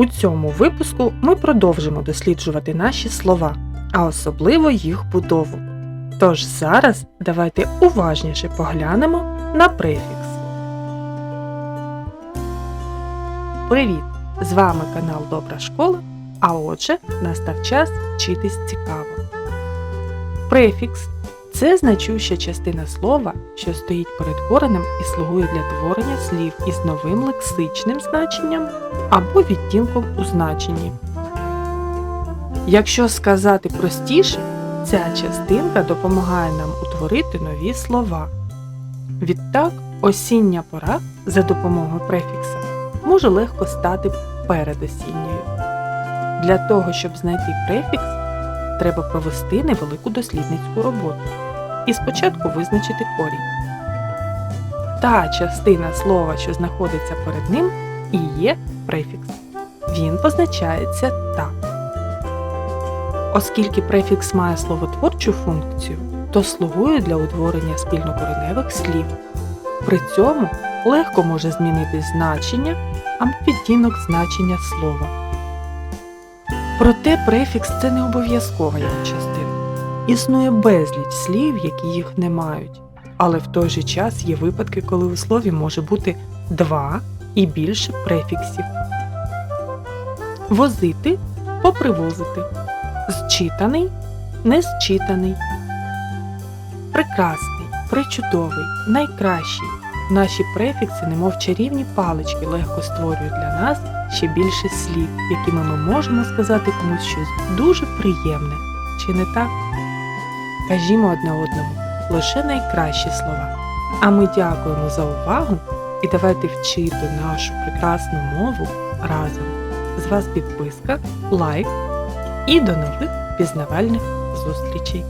У цьому випуску ми продовжимо досліджувати наші слова, а особливо їх будову. Тож зараз давайте уважніше поглянемо на префікс. Привіт! З вами канал Добра школа, а отже, настав час вчитись цікаво. Префікс це значуща частина слова, що стоїть перед коренем і слугує для творення слів із новим лексичним значенням або відтінком у значенні. Якщо сказати простіше, ця частинка допомагає нам утворити нові слова. Відтак, осіння пора за допомогою префікса може легко стати передосінньою. Для того, щоб знайти префікс, треба провести невелику дослідницьку роботу і спочатку визначити корінь. Та частина слова, що знаходиться перед ним, і є префікс. Він позначається так. Оскільки префікс має словотворчу функцію, то слугує для утворення спільнокореневих слів. При цьому легко може змінити значення або відтінок значення слова. Проте префікс це не обов'язкова його частина. Існує безліч слів, які їх не мають, але в той же час є випадки, коли у слові може бути два і більше префіксів. Возити попривозити. Зчитаний незчитаний. Прекрасний, причудовий, найкращий. Наші префікси, немов чарівні палички, легко створюють для нас ще більше слів, якими ми можемо сказати комусь щось дуже приємне. Чи не так? Кажімо одне одному лише найкращі слова. А ми дякуємо за увагу і давайте вчити нашу прекрасну мову разом. З вас підписка, лайк і до нових пізнавальних зустрічей!